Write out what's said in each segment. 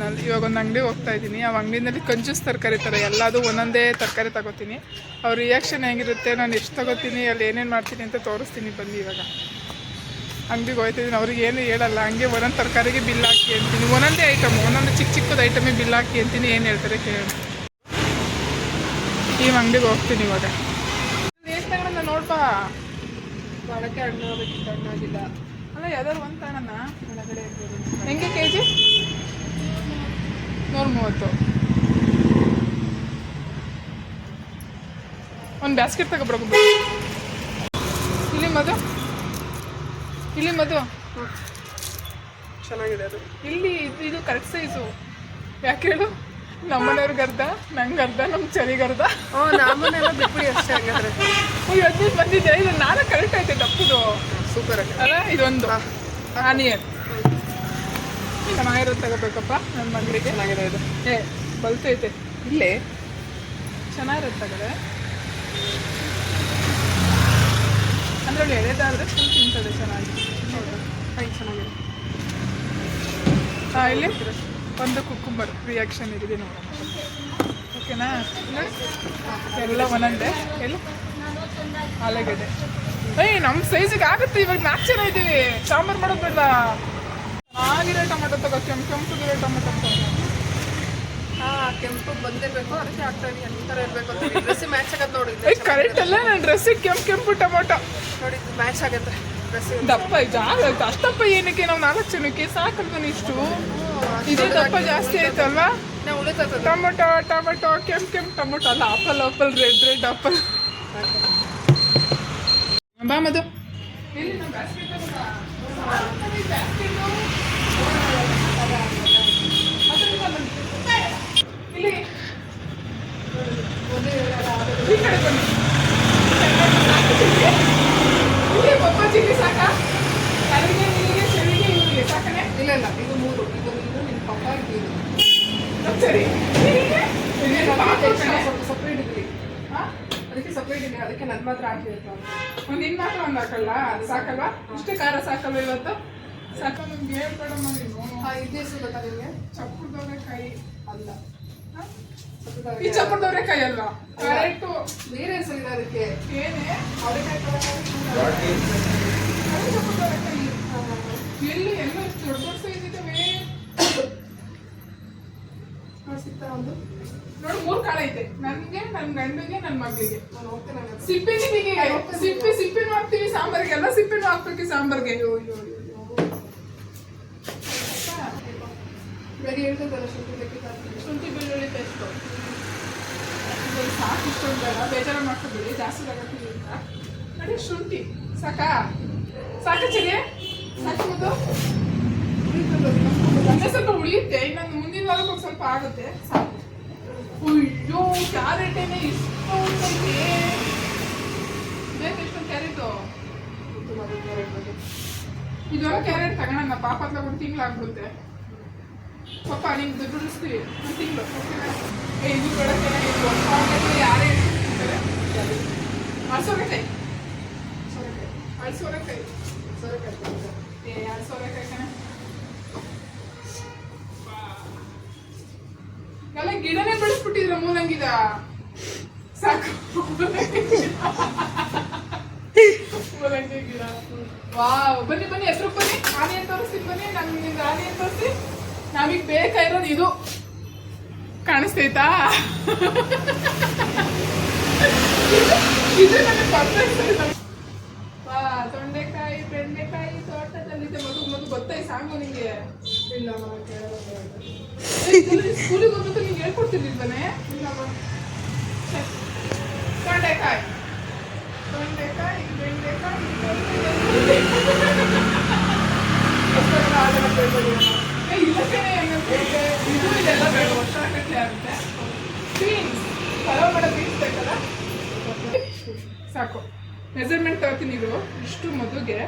Channel ಇವಾಗ ಒಂದು ಅಂಗಡಿಗೆ ಹೋಗ್ತಾ ಇದ್ದೀನಿ. ಆ ಅಂಗಡಿನಲ್ಲಿ ಕಂಜೂಸ್ ತರಕಾರಿ ಥರ ಎಲ್ಲದು ಒಂದೊಂದೇ ತರಕಾರಿ ತಗೋತೀನಿ. ಅವ್ರ ರಿಯಾಕ್ಷನ್ ಹೆಂಗಿರುತ್ತೆ ನಾನು ಎಷ್ಟು ತಗೋತೀನಿ ಅಲ್ಲಿ ಏನೇನು ಮಾಡ್ತೀನಿ ಅಂತ ತೋರಿಸ್ತೀನಿ ಬನ್ನಿ ಇವಾಗ. ಅಂಗಡಿಗೆ ಹೋಗ್ತಿದ್ದೀನಿ. ಅವ್ರಿಗೆ ಏನು ಹೇಳಲ್ಲ. ಹಂಗೆ ಒಂದೊಂದು ತರಕಾರಿಗೆ ಬಿಲ್ ಹಾಕಿ ಅಂತೀನಿ. ಒಂದೊಂದೇ ಐಟಮ್ ಒಂದೊಂದು ಚಿಕ್ಕ ಚಿಕ್ಕದ ಐಟಮಿಗೆ ಬಿಲ್ ಹಾಕಿ ಅಂತೀನಿ. ಏನು ಹೇಳ್ತಾರೆ ಕೇಳಿ ಈ ಅಂಗಡಿಗೆ ಹೋಗ್ತೀನಿ ಇವಾಗ. ಏನು ನೋಡ್ಪಾ ಒಳಕ್ಕೆ ಹಣ್ಣಾಗಬೇಕಿತ್ತು ಹಣ್ಣಾಗಿಲ್ಲ ಅಲ್ಲ ಯಾವ್ದಾದ್ರು ಒಂದು ತಗೋಣ ಒಳಗಡೆ ಹೆಂಗೆ ಕೆ ಜಿ ನೂರ ಮೂವತ್ತು ಒಂದು ಬ್ಯಾಸ್ಕೆಟ್ ತಗೊಬರ್ಬೇಕು ಇಲ್ಲಿ ಮದು ಇಲ್ಲಿ ಮದು ಚೆನ್ನಾಗಿದೆ ಅದು. ಇಲ್ಲಿ ಇದು ಇದು ಕರೆಕ್ಟ್ ಸೈಜು ಯಾಕೆ ಹೇಳು? ನಮ್ಮನೆಯವ್ರಿಗೆ ಅರ್ಧ ನಂಗೆ ಅರ್ಧ ನಮ್ಮ ಚಳಿಗರ್ಧ ಓ ನಮ್ಮನ್ನೆಲ್ಲ ಬಿಟ್ಬಿಡಿ ಅಷ್ಟೇ ಹಂಗಾದ್ರೆ. ಇವತ್ತು ಬಂದಿದ್ದೆ ಇದು ನಾನು ಕರೆಕ್ಟ್ ಐತೆ ತಪ್ಪುದು ಸೂಪರ್ ಅಲ್ಲ ಇದೊಂದು. ಆನಿಯನ್ ಚೆನ್ನಾಗಿರೋದು ತಗೋಬೇಕಪ್ಪ ನನ್ನ ಮಗಳಿಗೆ ಚೆನ್ನಾಗಿದೆ ಇದು ಏ ಬಲ್ತೈತೆ. ಇಲ್ಲೇ? ಚೆನ್ನಾಗಿರುತ್ತೆ ತಗೋದೆ ಅಂದ್ರೆ ಎಳೆದಾದರೆ ಫುಲ್ ತಿಂತದೆ ಚೆನ್ನಾಗಿ. ಕೈ ಚೆನ್ನಾಗಿದೆ. ಹಾಂ ಇಲ್ಲಿ ಒಂದು ಕುಕ್ಕುಂಬರ್ ರಿಯಾಕ್ಷನ್ ಇದೆ ನೋಡೋಣ. ಓಕೆನಾ? ಎಲ್ಲ ಒಂದೊಂದೇ. ಎಲ್ಲಿ? ಆಲೂಗಡ್ಡೆ. ಏಯ್ ನಮ್ಮ ಸೈಜಿಗೆ ಆಗುತ್ತೆ. ಇವಾಗ ನಾಲ್ಕು ಜನ ಇದ್ದೀವಿ ಸಾಂಬಾರು ಮಾಡೋದು ಬೇಡ ಚೆನ್ನಾಗಿರೋ ಟೊಮೆಟೊ ತಗೋ ಕೆಂಪು ಕೆಂಪುಗಿರೋ ಟೊಮೆಟೊ ತಗೋ ಹಾ ಕೆಂಪು ಬಂದಿರ್ಬೇಕು ಅದಕ್ಕೆ ಆಗ್ತಾ ಇದೀನಿ. ಇರಬೇಕು ಅಂತ ಡ್ರೆಸ್ ಮ್ಯಾಚ್ ಆಗತ್ತೆ ನೋಡಿ ಕರೆಕ್ಟ್ ಅಲ್ಲ ನನ್ನ ಡ್ರೆಸ್ಸಿಗೆ ಕೆಂಪು ಕೆಂಪು ಟೊಮೊಟೊ. ನೋಡಿ ಮ್ಯಾಚ್ ಆಗತ್ತೆ ಡ್ರೆಸ್ ದಪ್ಪ ಜಾಗ ಅಷ್ಟಪ್ಪ ಏನಕ್ಕೆ ನಾವು ನಾಲ್ಕು ಜನಕ್ಕೆ? ಸಾಕಲ್ವ ಇಷ್ಟು. ಇದೇ ದಪ್ಪ ಜಾಸ್ತಿ ಆಯ್ತಲ್ವಾ? ಟೊಮೊಟೊ ಟೊಮೊಟೊ ಕೆಂಪು ಕೆಂಪು ಟೊಮೊಟೊ ಅಲ್ಲ apple apple red red apple. ಬಾ ಮದು ಅದಕ್ಕೆ ನನ್ನ ಮಾತ್ರ ಹಾಕಿರ್ತಾವ ನಿನ್ ಮಾತ್ರ ಒಂದ್ ಹಾಕಲ್ಲ ಅದು ಸಾಕಲ್ವಾ? ಇಷ್ಟೇ ಖಾರ ಸಾಕಲ್ವ ಇವತ್ತು ಸಾಕ ನಮ್ಗೆ ಹೇಳ್ಬೇಡಮ್ಮ ನೀನು. ಆ ಇದು ಹೆಸರು ಗೊತ್ತಾ ನಿಮಗೆ? ಚಪ್ಪುದವ್ರೆ ಕೈ ಅಲ್ಲ. ಹಾ? ಈ ಚಪ್ಪುದವ್ರೆ ಕೈ ಅಲ್ಲ. ಕರೆಕ್ಟ್ ಬೇರೆ ಹೆಸರಿದೆ ಅದಕ್ಕೆ. ಏನೇ? ಅವರೆಕಾಯಿ ಅದು ಚಪ್ಪುದವ್ರೆ ಕೈ ಎಲ್ಲಿ ಎಲ್ಲ ದೊಡ್ಡ ದೊಡ್ಡ ಸೈಜ್ ಇದಾವೆ ಸಿಗ್ತಾ ಒಂದು. ನೋಡು ಮೂರು ಕಾಳ ಐತೆ. ನನ್ಗೆ ನನ್ನ ಗಂಡಿಗೆ ನನ್ನ ಮಗಳಿಗೆ. ಸಿಪ್ಪಿ. ಸಿಪ್ಪಿ ಸಿಪ್ಪಿ ಸಿಪ್ಪಿನೂ ಹಾಕ್ತೀವಿ ಸಾಂಬಾರ್ಗೆ. ಎಲ್ಲ ಸಿಪ್ಪಿನೂ ಹಾಕ್ಬೇಕು ಸಾಂಬಾರ್ಗೆ. ಅಯ್ಯೋ, ಅಯ್ಯೋ, ಹೇಳ್ತದಲ್ಲ ಶುಂಠಿ. ಶುಂಠಿ ಬೆಳ್ಳುಳ್ಳಿ ಪೇಸ್ಟು ಸಾಕು ಇಷ್ಟೊಂದು ಬೇಡ. ಬೇಜಾರು ಮಾಡ್ಕೊಬೇಡಿ. ಜಾಸ್ತಿ ತಗೋತೀವಿ ಅಂತ ನೋಡಿ ಶುಂಠಿ ಸಾಕಾ? ಸಾಕ ಚಳಿ ಸಾಕು ಮೊದಲು ಉಳಿತದೆ ಅದು ಸ್ವಲ್ಪ ಉಳಿಯುತ್ತೆ. ಇನ್ನೊಂದು ಮುಂದಿನ ವಾರಕ್ಕೆ ಸ್ವಲ್ಪ ಆಗುತ್ತೆ. ಸಾಕು. ಅಯ್ಯೋ ಕ್ಯಾರೆಟ್ ಏನೇ ಇಷ್ಟೊಂದು ಬೇಕು ಇಷ್ಟೊಂದು ಕ್ಯಾರೆಟು? ಇದು ಅದು. ಕ್ಯಾರೆಟ್ ತಗೋಣ. ಪಾಪ ತಗೊಂಡು ಒಂದು ತಿಂಗಳು ಆಗ್ಬಿಡುತ್ತೆ ಪಾಪ, ನಿಮ್ಗೆ ದುಡ್ಡು ಉಳಿಸ್ತೀವಿ. ಒಂದು ತಿಂಗಳು. ಏ ಇದು ಬೇಡ ಚೆನ್ನಾಗಿತ್ತು ಯಾರೇ ಹೇಳ್ತಿರ್ತಾರೆ ಅಳ್ಸೋರೆಕಾಯಿ ಸೋರೆಕಾಯಿ. ಅಳ್ಸೋರೆಕಾಯಿ ಸೋರೆಕಾಯಿ. ಏ ಅಳ್ಸೋರೆಕಾಯಿ ಕಣ. ಎಲ್ಲ ಗಿಡನೇ ಬೆಳೆಸ್ಬಿಟ್ಟಿದ್ರ ಮೂಲಂಗಿದ. ಸಾಕು. ಮೂಲಂಗಿ ಗಿಡ. ವಾ ಬನ್ನಿ ಬನ್ನಿ ಹೆಸರು ಬನ್ನಿ. ಆನೆ ಅಂತ ತೋರಿಸ್ತೀನಿ. ಬನ್ನಿ ನಾನು ನಿಮ್ಗೆ ಅಂತ ತೋರಿಸಿ ನಮಗೆ ಬೇಕಾಗಿರೋದು ಇದು. ಕಾಣಿಸ್ತೈತಾ? ಇದು ನನಗೆ ಪರ್ಫೆಕ್ಟ್ ತೊಂಡೆಕಾಯಿ, ಬೆಂಡೆಕಾಯಿ ತೋಟದಲ್ಲಿದೆ ಮಗು ಮಗು ಗೊತ್ತಾಯ್ ಸಾಂಗು ನಿಂಗೆ? ಇಲ್ಲ. ಸ್ಕೂಲಿಗೆ ಹೋಗ್ಬೇಕು ನಿಂಗೆ ಹೇಳ್ಕೊಡ್ತಿರ್ಲಿಲ್ವನೇ? ಇಲ್ಲಮ್ಮ. ತೊಂಡೆಕಾಯಿ. ತೊಂಡೆಕಾಯಿ, ಬೆಂಡೆಕಾಯಿ ಇದು ಇದೆಲ್ಲ ಬೇಡ ವರ್ಷ ಆಗತ್ತೆ ಬೀನ್ಸ್ ಪಲಾವ್ ಮಾಡೋ ಬೀನ್ಸ್ ಬೇಕಲ್ಲ ಸಾಕು. ಮೆಸರ್ಮೆಂಟ್ ತಗೋತೀನಿ ಇದು ಇಷ್ಟು ಮದುಗೆ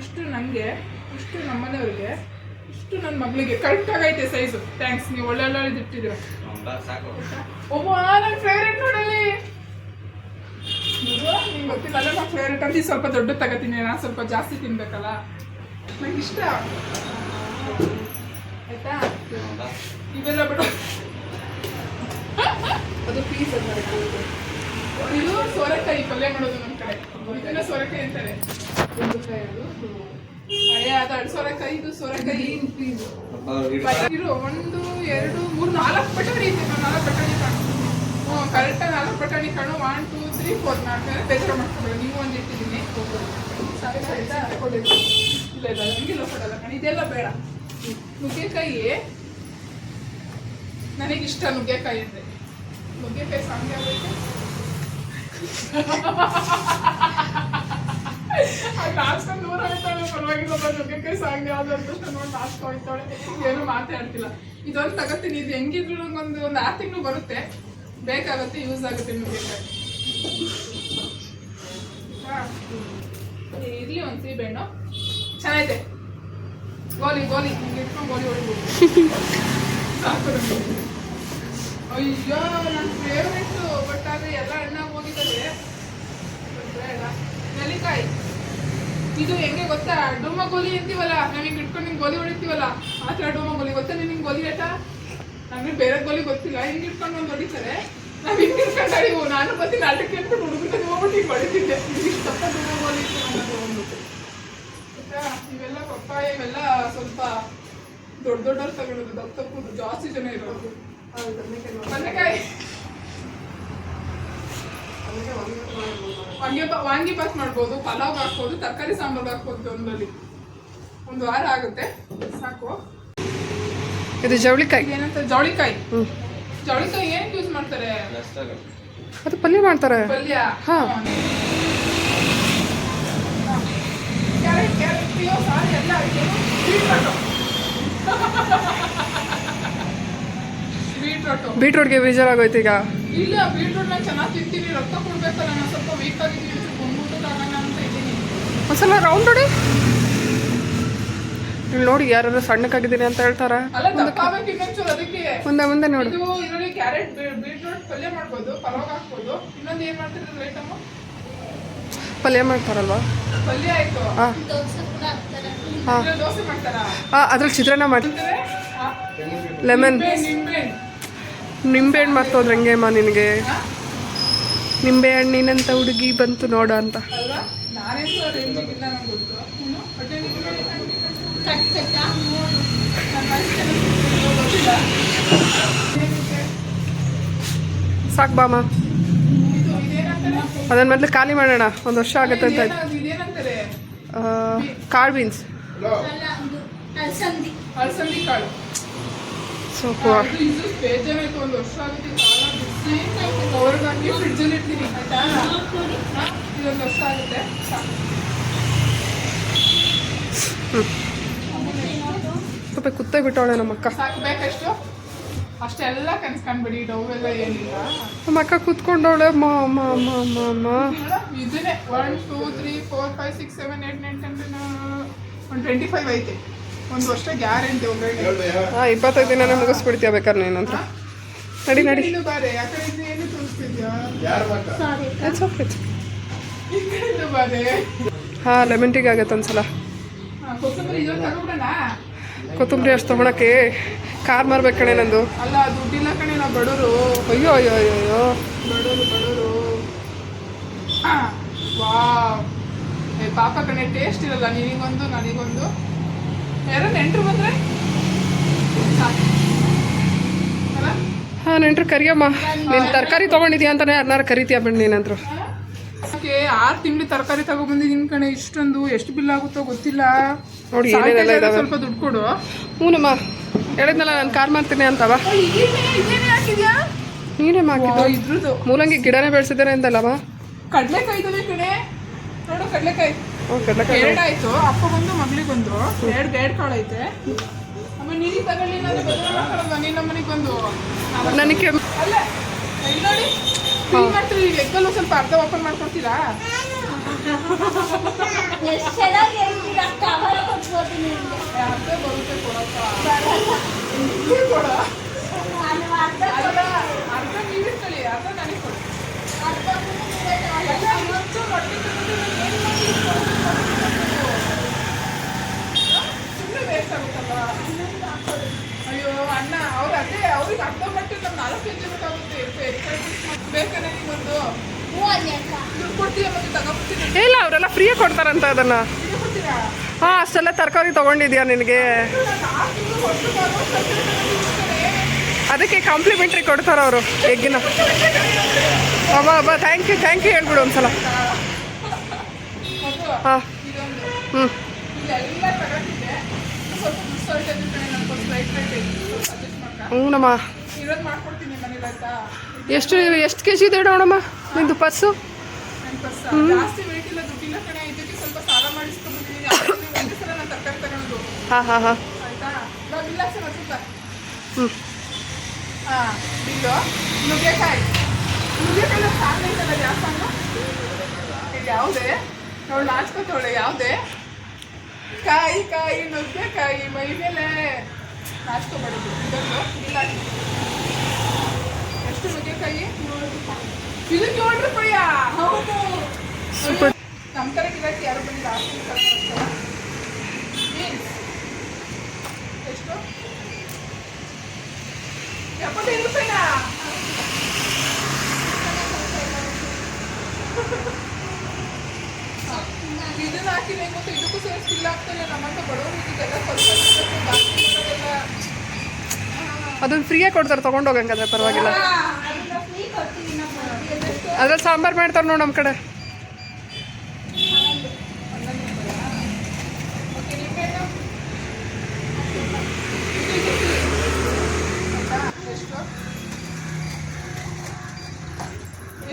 ಇಷ್ಟು ನನಗೆ ಇಷ್ಟು ನಮ್ಮನೆಯವ್ರಿಗೆ ಇಷ್ಟು ನನ್ನ ಮಗಳಿಗೆ. ಕರೆಕ್ಟಾಗೈತೆ ಸೈಜು ಥ್ಯಾಂಕ್ಸ್ ನೀವು ಒಳ್ಳೆ ಒಳ್ಳೆ ಇಟ್ಟಿದ್ದೀರ ಒಬ್ಬ ನನ್ನ ಫೇವ್ರೆಟ್ ನೋಡಲಿ ನಿಮ್ಗೆ ಗೊತ್ತಿಲ್ಲ ಅಲ್ಲ ನನ್ನ ಫೇವ್ರೆಟ್ ಅಂತ ಸ್ವಲ್ಪ ದೊಡ್ಡ ತಗೋತೀನಿ ನಾನು ಸ್ವಲ್ಪ ಜಾಸ್ತಿ ತಿನ್ಬೇಕಲ್ಲ. ನಂಗೆ ಇಷ್ಟ. ಇವೆಲ್ಲ ಬಿಡು. ಅದು ಪೀಸ್ ಅಂತ ಇದು ಸೋರೆಕಾಯಿ ಪಲ್ಯ ಮಾಡೋದು ನಮ್ಮ ಕಡೆ. ಇದನ್ನ ಸೋರೆಕಾಯಿ ಅಂತಾರೆ. ಅದು ಅಯ್ಯೋ ಅದು ಅಡ್ ಸೋರೆಕಾಯಿ ಇದು ಸೋರೆಕಾಯಿ. ಪೀಸ್ ಇರು ಒಂದು ಎರಡು ಮೂರು ನಾಲ್ಕು ಬಟಾಣಿ ಇದೆ ನಾಲ್ಕು ಬಟಾಣಿ ಕಾಣು. ಹ್ಞೂ ಕರೆಕ್ಟಾಗಿ ನಾಲ್ಕು ಬಟಾಣಿ ಕಾಣು. ಒನ್ ಟೂ ತ್ರೀ ಫೋರ್ ನಾಲ್ಕು ಬೇಜಾರು ಮಾಡ್ಕೊಬೇಡ ನೀವು ಒಂದು ಇಟ್ಟಿದ್ದೀನಿ. ಇಲ್ಲ ಇಲ್ಲ ನನಗೆಲ್ಲ ಕೊಡಲ್ಲ ಕಣ. ಇದೆಲ್ಲ ಬೇಡ. ನುಗ್ಗೆಕಾಯಿ ನನಗಿಷ್ಟ ನುಗ್ಗೆಕಾಯಿ ಅಂದರೆ ನುಗ್ಗೆಕಾಯಿ ಸಾಂಗ್ ಆಗೈತೆ ನಾಚ್ಕೊಂಡು ದೂರ ಆಯ್ತಾಳೆ ಪರವಾಗಿಲ್ಲ ಬಾ ನುಗ್ಗೆಕಾಯಿ ಸಾಂಗ್ ಯಾವ್ದು ಅಂತ ನೋಡಿ ನಾಚ್ಕೊ ಹೋಯ್ತಾಳೆ ಏನು ಮಾತಾಡ್ತಿಲ್ಲ. ಇದೊಂದು ತಗೋತೀನಿ, ಇದು ಹೆಂಗಿದ್ರು ನಂಗೊಂದು ಒಂದು ಆರು ತಿಂಗಳು ಬರುತ್ತೆ. ಬೇಕಾಗುತ್ತೆ ಯೂಸ್ ಆಗುತ್ತೆ ನುಗ್ಗೆಕಾಯಿ. ಇರ್ಲಿ ಒಂದು ಸೀಬೆಹಣ್ಣು ಚೆನ್ನಾಗಿದೆ ಗೋಲಿ ಗೋಲಿ, ಹಿಂಗೆ ಇಟ್ಕೊಂಡು ಗೋಲಿ ಹೊಡಿಬೋದು. ಅಯ್ಯೋ ನನ್ನ ಫೇವ್ರೆಟ್ ಬಟ್ ಅದು ಎಲ್ಲ ಅಣ್ಣ ಹೋಗಿದ್ದಾವೆ. ಬೇಡ ನೆಲ್ಲಿಕಾಯಿ. ಇದು ಹೆಂಗೆ ಗೊತ್ತಾ? ಡೊಮ ಗೋಲಿ ಅಂತೀವಲ್ಲ? ನಾವ್ ಹಿಂಗ್ ಇಟ್ಕೊಂಡು ಹಿಂಗ್ ಗೋಲಿ ಹೊಡಿತೀವಲ್ಲ? ಆ ಥರ ಡುಮ್ಮ ಗೋಲಿ ಗೊತ್ತಾ ನಿಮ್ಗೆ ಗೋಲಿ ಆಟ ನಮಗೆ ಬೇರೆ ಗೋಲಿ ಗೊತ್ತಿಲ್ಲ. ಹಿಂಗೆ ಇಟ್ಕೊಂಡು ಒಂದು ಹೊಡಿತಾರೆ ನಾವು ಹಿಂಗೆ ಇಟ್ಕೊಂಡು ಅಡಿವು ನಾನು ಬರ್ತೀನಿ ನಾಟಕ ಅಂತ ಹುಡುಗನ ಹೋಗ್ಬಿಟ್ಟು ಹಿಂಗೆ ಹೊಡಿತಿದ್ದೆ. ಸ್ವಲ್ಪ ಡುಮ್ಮ ಗೋಲಿ ಇತ್ತು ನನ್ನ ತಗೊಂಡ್ಬಿಟ್ಟು ಆಯ್ತಾ ಇವೆಲ್ಲ ಪಪ್ಪಾಯ, ಇವೆಲ್ಲ ಸ್ವಲ್ಪ ದೊಡ್ಡ ದೊಡ್ಡವ್ರು ತಗೊಳ್ಳೋದು ದಪ್ಪ ತಪ್ಪು ಜಾಸ್ತಿ ಜನ ಇರೋದು. ಬದನೆಕಾಯಿ. ಬದನೆಕಾಯಿ ವಾಂಗಿ ವಾಂಗಿ ಬಾತ್ ಮಾಡ್ಬೋದು ಪಲಾವ್ ಹಾಕ್ಬೋದು ತರಕಾರಿ ಸಾಂಬಾರ್ ಹಾಕ್ಬೋದು ಒಂದಲ್ಲಿ ಒಂದು ವಾರ ಆಗುತ್ತೆ. ಸಾಕು. ಇದು ಜವಳಿಕಾಯಿ. ಏನಂತ? ಜವಳಿಕಾಯಿ. ಜವಳಿಕಾಯಿ ಏನಕ್ಕೆ ಯೂಸ್ ಮಾಡ್ತಾರೆ? ಅದು ಪಲ್ಯ ಮಾಡ್ತಾರೆ. ಪಲ್ಯ? ಹಾ. ಕ್ಯಾರೆಟ್ ಕ್ಯಾರೆಟ್ ಪಿಯೋ ಸಾರಿ ಎಲ್ಲ ಬೀಟ್ರೋಟು ಬೀಟ್ರೋಟು ಬೀಟ್ರೂಟ್ಗೆ ಬೇಜಾರಾಗೋಯ್ತು ಈಗ. ಇಲ್ಲ ಬೀಟ್ರೂಟ್ನ ನಾನು ಚೆನ್ನಾಗಿ ತಿಂತೀನಿ ರಕ್ತ ಕೊಡ್ಬೇಕಲ್ಲ ನಾನು ಸ್ವಲ್ಪ ವೀಕ್ ಆಗಿದ್ದೀನಿ ಅಂತ ಇದ್ದೀನಿ. ಒಂದ್ಸಲ ರೌಂಡ್ ನೋಡಿ. ಇಲ್ಲಿ ನೋಡಿ ಯಾರು ಸಣ್ಣಕ್ಕಾಗಿದ್ದೀನಿ ಅಂತ ಹೇಳ್ತಾರ? ಮುಂದೆ ಮುಂದೆ ನೋಡಿ. ಇದರಲ್ಲಿ ಕ್ಯಾರೆಟ್ ಬೀಟ್ರೂಟ್ ಪಲ್ಯ ಮಾಡ್ಬೋದು ಪಲಾವ್ ಹಾಕ್ಬೋದು. ಇನ್ನೊಂದು ಏನ್ ಮಾಡ್ತಿರೋದು ಐಟಮ್ ಪಲ್ಯ ಮಾಡ್ತಾರಲ್ವಾ? ಪಲ್ಯ ಆಯ್ತು. ಹಾಂ. ಹಾಂ. ಮಾಡ್ತಾರಾ? ಅದ್ರಲ್ಲಿ ಚಿತ್ರಾನ್ನ ಮಾಡಿ. ಅಂತಾರೆ ಲೆಮನ್ ನಿಂಬೆ ಹಣ್ಣು ಮರ್ತೋದ್ರೆ ಹೆಂಗೇಮ್ಮ ನಿನಗೆ? ನಿಂಬೆ ಹಣ್ಣಿನಂಥ ಹುಡುಗಿ ಬಂತು ನೋಡ ಅಂತ? ಸಾಕು ಬಾಮ ಅದನ್ನು ಮೊದಲು ಖಾಲಿ ಮಾಡೋಣ. ಒಂದು ವರ್ಷ ಆಗುತ್ತೆ ಅಂತ ಕಾಳು ಬೀನ್ಸ್ ಅಲಸಂದಿ ಕಾಳು. ಸಾಕು. ಸ್ವಲ್ಪ ಕುತ್ತೆ ಬಿಟ್ಟವಳೆ ನಮ್ಮಕ್ಕ. ಸಾಕು ಬೇಕಷ್ಟು? ಅಷ್ಟೆಲ್ಲ ಕನ್ಸ್ಕೊಂಡ್ಬಿಡಿ ಡೌವೆಲ್ಲ ಏನಿಲ್ಲ. ನಮ್ಮ ಅಕ್ಕ ಕೂತ್ಕೊಂಡವಳೆ ಮಾ ಮಾ ಮಾ ಮಾ ಮಾ. ಇದನ್ನೇ. One two three four five six seven eight nine ten one twenty five ಐತೆ. ಒಂದು ವರ್ಷ ಗ್ಯಾರಂಟಿ ಒಗ್ಗರಣೆ ಹಾಂ ಇಪ್ಪತ್ತೈದು ದಿನನೇ ಮುಗಿಸ್ಬಿಡ್ತೀಯ ಬೇಕಾದ್ರೆ ನೀನು ಅಂತ ನಡಿ ನಡಿ. ಇನ್ನು ಬಾರೆ ಆ ಏನು ತೋರಿಸ್ತಿದ್ಯಾ? ಹಾಂ ಲೆಮನ್ ಟೀಗೆ ಆಗತ್ತೆ ಒಂದ್ಸಲ. ಕೊತ್ತಂಬರಿ ಅಷ್ಟು ತೊಗೊಳಕ್ಕೆ ಕಾರ್ ಮಾರ್ಬೇಕು ಕಣೆ ನಂದು. ಅಲ್ಲ ದುಡ್ಡಿಲ್ಲ ಕಣೆ ನಾವು ಬಡವರು. ಅಯ್ಯೋ ಅಯ್ಯೋ ಅಯ್ಯೋ ಅಯ್ಯೋ. ಬಡವರು ಬಡವರು. ವಾವ್. ಏ ಪಾಪ ಕಣೆ ಟೇಸ್ಟ್ ಇರಲ್ಲ ನಿನಗೊಂದು ನನಗೊಂದು. ಯಾರೋ ನೆಂಟರು ಬಂದ್ರೆ? ಸಾಕು. ಅಲ್ಲ? ಹಾಂ ನೆಂಟ್ರು ಕರಿಯಮ್ಮ. ನೀನು ತರಕಾರಿ ತೊಗೊಂಡಿದ್ಯಾ ಅಂತಾನೆ ಯಾರನ್ನಾರು ಕರಿತೀಯ ಬಿಡ್ ನೀನಂದ್ರು ಓಕೆ ಆರು ತಿಂಗಳು ತರಕಾರಿ ತಗೊಬಂದಿದ್ದೀನಿ ಕಣೆ ಇಷ್ಟೊಂದು. ಎಷ್ಟು ಬಿಲ್ ಆಗುತ್ತೋ ಗೊತ್ತಿಲ್ಲ. ನೋಡಿ ಸಾಲ್ಟೇಜ್ ಏನೇನೆಲ್ಲ ಇದಾವೆ. ಸ್ವಲ್ಪ ದುಡ್ಡು ಕೊಡು. ಹ್ಞೂನಮ್ಮ ಹೇಳಿದ್ನಲ್ಲ ನಾನು ಕಾರ್ ಮಾಡ್ತೀನಿ ಅಂತವ. ನೀನೇ ಮಾಕಿದ್ದು ಇದ್ರದ್ದು. ಮೂಲಂಗಿ ಗಿಡನೇ ಬೆಳೆಸಿದ್ದಾರೆ ಅಂತಲ್ಲವ ಕಡಲೆಕಾಯಿ ಕಡೆ ನೋಡು ಕಡಲೆಕಾಯಿ. ಹ್ಞೂ ಅಪ್ಪ ಬಂದು ಅಪ್ಪಗೊಂದು ಮಗಳಿಗೊಂದು ಎರಡು ಗೈಡ್ ಕಾಳು ಐತೆ. ಆಮೇಲೆ ನೀರಿಗೆ ತಗೊಳ್ಳಿ ನಾನು ಬದಲಾವಣೆ ನೀನು ನಮ್ಮನೆಗೆ ಬಂದು. ನಾನು- ನನಗೆ ಅಲ್ಲ ನೋಡಿ. ಕ್ಲೀನ್ ಮಾಡ್ತೀರಿ ಈಗ ಎಗ್ಗಲ್ಲೂ ಸ್ವಲ್ಪ ಅರ್ಧ ಓಪನ್ ಮಾಡ್ಕೊಡ್ತೀರಾ? ಅರ್ಧ ಬರುತ್ತೆ ಕೊಡಪ್ಪ. ಕೊಡ ನಾನು ಅರ್ಧ ಅರ್ಧ ಅರ್ಧ ನೀವು ಇಟ್ಕೊಳ್ಳಿ ಅರ್ಧ ನನಗೆ ಕೊಡಿ ಅರ್ಧ ಮುಂದೆ ನಿಮ್ಗೆ ತಗೊಳ್ಳಿ. ಎಲ್ಲ ಇವತ್ತು ರೊಟ್ಟಿ ತಗೊಂಡು ನಾನು ಏನ್ ಮಾಡ್ಲಿ? ಸುಮ್ಮನೆ ವೇಸ್ಟ್ ಆಗುತ್ತಲ್ಲ ಅಯ್ಯೋ ಅಣ್ಣ ಅವ್ರು ಅದೇ ಅವ್ರಿಗೆ ಅರ್ಧ ಮಟ್ಟಿಗೆ ನಮ್ಗೆ ನಾಲ್ಕು ಕೆ ಜಿ ಬೇಕಾಗುತ್ತೆ. ಬೇಕಾದ್ರೆ ನಿಮ್ಮೊಂದು. ಇಲ್ಲ ಅವರೆಲ್ಲ ಫ್ರೀ ಕೊಡ್ತಾರಂತ ಅದನ್ನ ಹಾ ಅಷ್ಟೆಲ್ಲ ತರಕಾರಿ ತಗೊಂಡಿದ್ಯಾ ನಿನಗೆ? ಅದಕ್ಕೆ ಕಾಂಪ್ಲಿಮೆಂಟ್ರಿ ಕೊಡ್ತಾರ ಅವರು ಎಗ್ಗಿನ. ಅಬ್ಬಾ ಅಬ್ಬಾ ಥ್ಯಾಂಕ್ ಯು ಥ್ಯಾಂಕ್ ಯು ಹೇಳ್ಬಿಡು ಒಂದ್ಸಲ. ಹಾಂ. ಹ್ಞೂ ಹ್ಞೂನಮ್ಮ ಎಷ್ಟು ಎಷ್ಟು ಕೆ ಜಿ ಇದೆ ನೋಡಮ್ಮ ನಿಂದು ಪರ್ಸು? ಸಾಲ ಸಲ ಹಾಂ ಹಾಂ ಹಾಂ. ಹ್ಞೂ ನುಗ್ಗೆಕಾಯಿ ನುಗ್ಗೆಕಾಯಿ ಸಾಂಗ್ ಐತಲ್ಲ ಜಾಸ್ತಿ ಯಾವುದೇ? ಅವಳು ನಾಚ್ಕೋತಾವಳೆ ಯಾವುದೇ? ಕಾಯಿ ಕಾಯಿ ನುಗ್ಗೆಕಾಯಿ ಮೈ ಮೇಲೆ ಬಿಲ್ ಹಾಕಿ ಎಷ್ಟು ನುಗ್ಗೆಕಾಯಿ ಇದಕ್ಕೆ ಏಳು ರೂಪಾಯ. ಹೌದು. ನಮ್ಮ ಕಡೆ ಗಿರಾಕಿ ಯಾರು ಬಂದಿಲ್ಲ? ಎಷ್ಟು? ಎಪ್ಪತ್ತೈದು ರೂಪಾಯಿನಾ? ಇದನ್ನ ಹಾಕಿದ್ರೆ ಗೊತ್ತು ಇದಕ್ಕೂ ಸಹ ಸ್ಕಿಲ್ ಆಗ್ತಾನೆ ನಮ್ಮಂತ ಬಡವರಿಗೆಲ್ಲ ಅದನ್ನ ಫ್ರೀಯಾಗಿ ಕೊಡ್ತಾರೆ ತೊಗೊಂಡೋಗಂಗಾದ್ರೆ ಪರವಾಗಿಲ್ಲ. ಅದ್ರಲ್ಲಿ ಸಾಂಬಾರು ಮಾಡ್ತಾರೆ ನೋಡಿ ನಮ್ಮ ಕಡೆ. ಎಷ್ಟು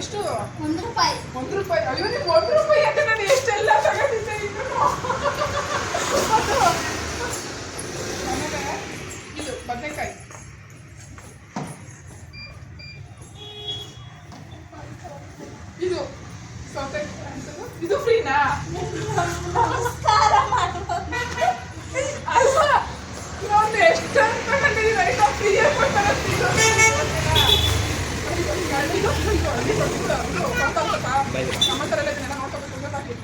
ಎಷ್ಟು ಒಂದು ರೂಪಾಯಿ. ಒಂದು ರೂಪಾಯಿ? ಅಯ್ಯೋ, ನೀವು ಒಂದು ರೂಪಾಯಿ ಅಂತ ನಾನು ಎಷ್ಟೆಲ್ಲ ತಗೊಂಡಿದ್ದೆ ಇದು? ಆಮೇಲೆ ಇದು, ಬದನೆಕಾಯಿ ಇದು ಸೌತೆಕಾಯಿ ಅಂತದ್ದು. ಇದು ಫ್ರೀನಾ ನಮಸ್ಕಾರ ಮಾಡ್ಬೋದು ಅಲ್ಲ ನಾನು ಎಷ್ಟು ಅಂತ ತಗೊಂಡಿದ್ದೀನಿ ಐಟಮ್ ಫ್ರೀಯಾಗಿ ಕೊಡ್ತಾರೆ ಅಂತ ಇದು. ಇದು, ಇದು, ಇದು, ಅಲ್ಲಿ ಕೊಟ್ಬಿಡು, ಇದು, ಗೊತ್ತಾಗ್ತದಾ? ನಮ್ಮ ಹತ್ರ ಎಲ್ಲ ಇದನ್ನೆಲ್ಲ ನೋಡ್ಕೊಬೇಕು ಗೊತ್ತಾಗ್ಲಿ.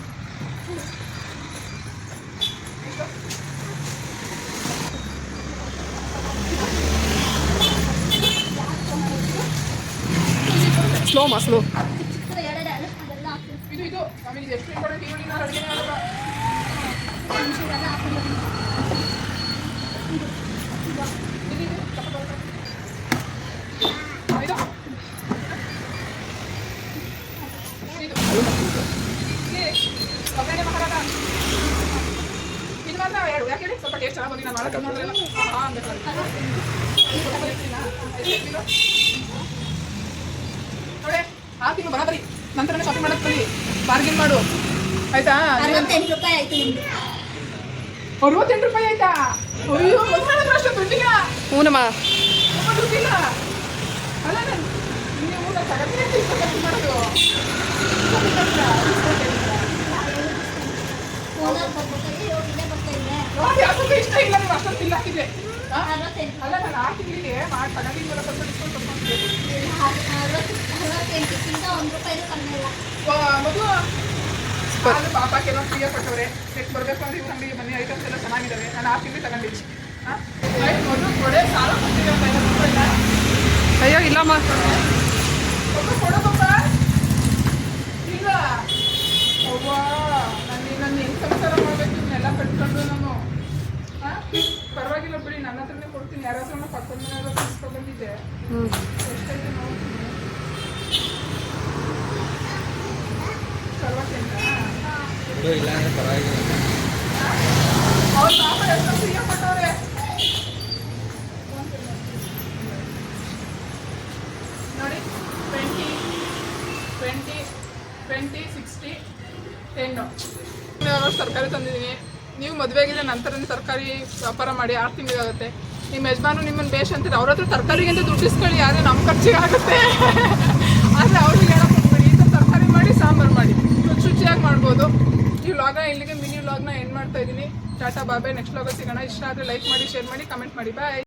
ಎಷ್ಟು? ಸ್ಲೋ ಮಾ ಸ್ಲೋ ಚಿಕ್ಕ ಎರಡು ಅದೆಲ್ಲ ಹಾಕ್ತೀನಿ ಇದು ಇದು ನಮಗೆ ಇದು ಎಷ್ಟು ಇಂಪಾರ್ಟೆಂಟ್ ಈರುಳ್ಳಿ ನಾನು ಅಡುಗೆ ಮಾಡಲ್ಲ ಮೆಣಸಿನ್ಕಾಯಿ ಹಾಕ್ತೀನಿ ಇದು ಇದು ತಗೊಂಡು ಇದು ಇದು ಇಲ್ಲಿ ಒಗ್ಗರಣೆ ಮಸಾಲ ಇದು ಮಾತ್ರ ಎರಡು ಮಾ ಹೇಳಿ ಸ್ವಲ್ಪ ಟೇಸ್ಟ್ ಚೆನ್ನಾಗಿ ಬಂದಿಲ್ಲ ಮಾಡೋಕೆ ನೋಡಿದ್ರಲ್ಲ ಹಾಂ ಅಂತ ನೋಡಿ ಆ ತಿಂಗಳು ಬರೋಬರಿ ನಂತರ ಶಾಪಿಂಗ್ ಮಾಡಕ್ ಬನ್ನಿ. ಬಾರ್ಗಿನ್ ಮಾಡು. ಆಯ್ತಾ? ಅರವತ್ತೆಂಟು ರೂಪಾಯಿ ಆಯ್ತು ನಿಮ್ದು ಅರವತ್ತೆಂಟು ರೂಪಾಯಿ ಆಯ್ತಾ? ಅಯ್ಯೋ ಮಧ್ಯಾಹ್ನದ ಅಷ್ಟು ದುಡ್ಡಿಲ್ಲ. ಹ್ಞೂನಮ್ಮ ದುಡ್ಡಿಲ್ಲ ಅಲ್ಲ ನಾನು ನೀವು ಇಷ್ಟು ಖರ್ಚು ಮಾಡೋದು. ಯಾಕಂದ್ರೆ ಇಷ್ಟ ಇಲ್ಲ ನೀವು ಅಷ್ಟೊಂದು ಬಿಲ್ ಹಾಕಿದ್ರೆ. ಅಲ್ಲ ನಾನು ಆ ತಿಂಗಳಿಗೆ ಮಾಡಿ ತಗೊಂಡಿದ್ದೀವಲ್ಲ ಸ್ವಲ್ಪ ಡಿಸ್ಕೌಂಟ್ ತಗೊಂಡಿದ್ದೆ. ಒಂದು ರೂಪಾಯಿನೂ ಕಮ್ಮಿ ಇಲ್ಲ ಮಗು ಪಾಪ ಫ್ರೀಯಾಗಿ ಕೊಟ್ಟವ್ರೆ ನೆಕ್ಸ್ಟ್ ಬರಬೇಕು ಅಂದ್ರೆ ಇವ್ರ ಅಂಗಡಿಗೆ ಬನ್ನಿ. ಐಟಮ್ಸ್ ಎಲ್ಲ ಚೆನ್ನಾಗಿದ್ದಾವೆ ನಾನು ಆ ತಿಂಗಳು ತಗೊಂಡಿದ್ದೀನಿ. ಕೊಡೆ ಸಾಲ ಅಯ್ಯೋ ಇಲ್ಲಮ್ಮ ಕೊಡೋದಪ್ಪ ಇಲ್ಲ ಅವ್ವ ನಾನು ನನ್ನ ಹೆಂಗ್ ಸಂಸಾರ ಮಾಡ್ಬೇಕು ಇವನ್ನೆಲ್ಲ ಕಟ್ಕೊಂಡು ನಾನು ಹಾ? ಪರವಾಗಿಲ್ಲ ಬಿಡಿ ನನ್ನ ಹತ್ರನೇ ಕೊಡ್ತೀನಿ ಯಾರ ಹತ್ರ ಪಕ್ಕದ ಮನೆಯವ್ರ ಹತ್ರ ಇಸ್ಕೊಂಡ್ಬಂದಿದ್ದೆ ಹ್ಞೂ ಎಷ್ಟೈತೆ ನೋಡ್ತೀನಿ ಅರವತ್ತೆಂಟಾ ಬಿಡು ಇಲ್ಲ ಅಂದ್ರೆ ಪರವಾಗಿಲ್ಲ ಅವ್ರ ಪಾಪ ಎಷ್ಟು ಫ್ರೀಯಾಗಿ ಕೊಟ್ಟವ್ರೆ ನೋಡಿ twenty twenty twenty sixty ten ತರಕಾರಿ ತಂದಿದ್ದೀನಿ. ನೀವು ಮದುವೆಗಿದ್ರೆ ನಂತರನೇ ತರಕಾರಿ ವ್ಯಾಪಾರ ಮಾಡಿ ಆರು ತಿಂಗಳಾಗುತ್ತೆ ನಿಮ್ಮ ಯಜಮಾನು ನಿಮ್ಮನ್ನು ಬೇಷ್ ಅಂತಾರೆ ಅವ್ರ ಹತ್ರ ತರಕಾರಿಗಿಂತ ದುಡ್ಡು ಇಸ್ಕೊಳ್ಳಿ, ಆದರೆ ನಮ್ಮ ಖರ್ಚಿಗೆ ಆಗುತ್ತೆ. ಆದರೆ ಅವ್ರಿಗೆ ಹೇಳಕ್ ಹೋಗ್ಬೇಡಿ. ಈ ಥರ ತರಕಾರಿ ಮಾಡಿ ಸಾಂಬಾರು ಮಾಡಿ. ಶುಚಿಯಾಗಿ ಮಾಡ್ಬೋದು. ಈ ವ್ಲಾಗ್ನ ಇಲ್ಲಿಗೆ ಮಿನಿ ವ್ಲಾಗ್ನ ಎಂಡ್ ಮಾಡ್ತಾ ಇದ್ದೀನಿ. ಟಾಟಾ ಬಾಬೆ ನೆಕ್ಸ್ಟ್ ವ್ಲಾಗ ಸಿಗೋಣ. ಇಷ್ಟ ಆದರೆ ಲೈಕ್ ಮಾಡಿ ಶೇರ್ ಮಾಡಿ ಕಮೆಂಟ್ ಮಾಡಿ. ಬಾಯ್